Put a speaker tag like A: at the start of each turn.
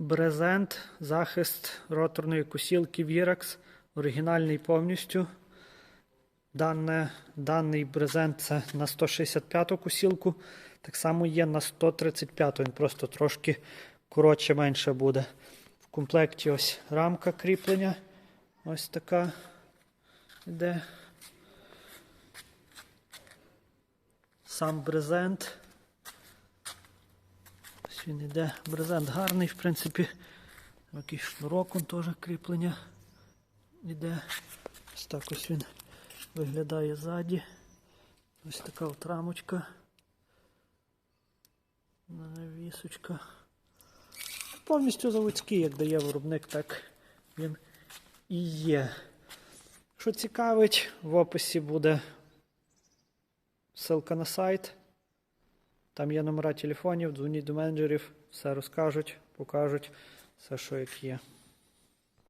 A: Брезент, захист роторної косілки Virax, оригінальний повністю. Дане, даний брезент це на 165 косілку. Так само є на 135, він просто трошки коротше менше буде. В комплекті ось рамка кріплення. Ось така йде. Сам брезент. Він іде. Брезент гарний, в принципі. Якийсь шнурок он теж кріплення іде. Ось так ось він виглядає ззаді. Ось така от рамочка. Навісочка. Повністю заводський, як дає виробник, так він і є. Що цікавить, в описі буде ссылка на сайт. Там є номера телефонів, дзвоніть до менеджерів, все розкажуть, покажуть, все, що як є.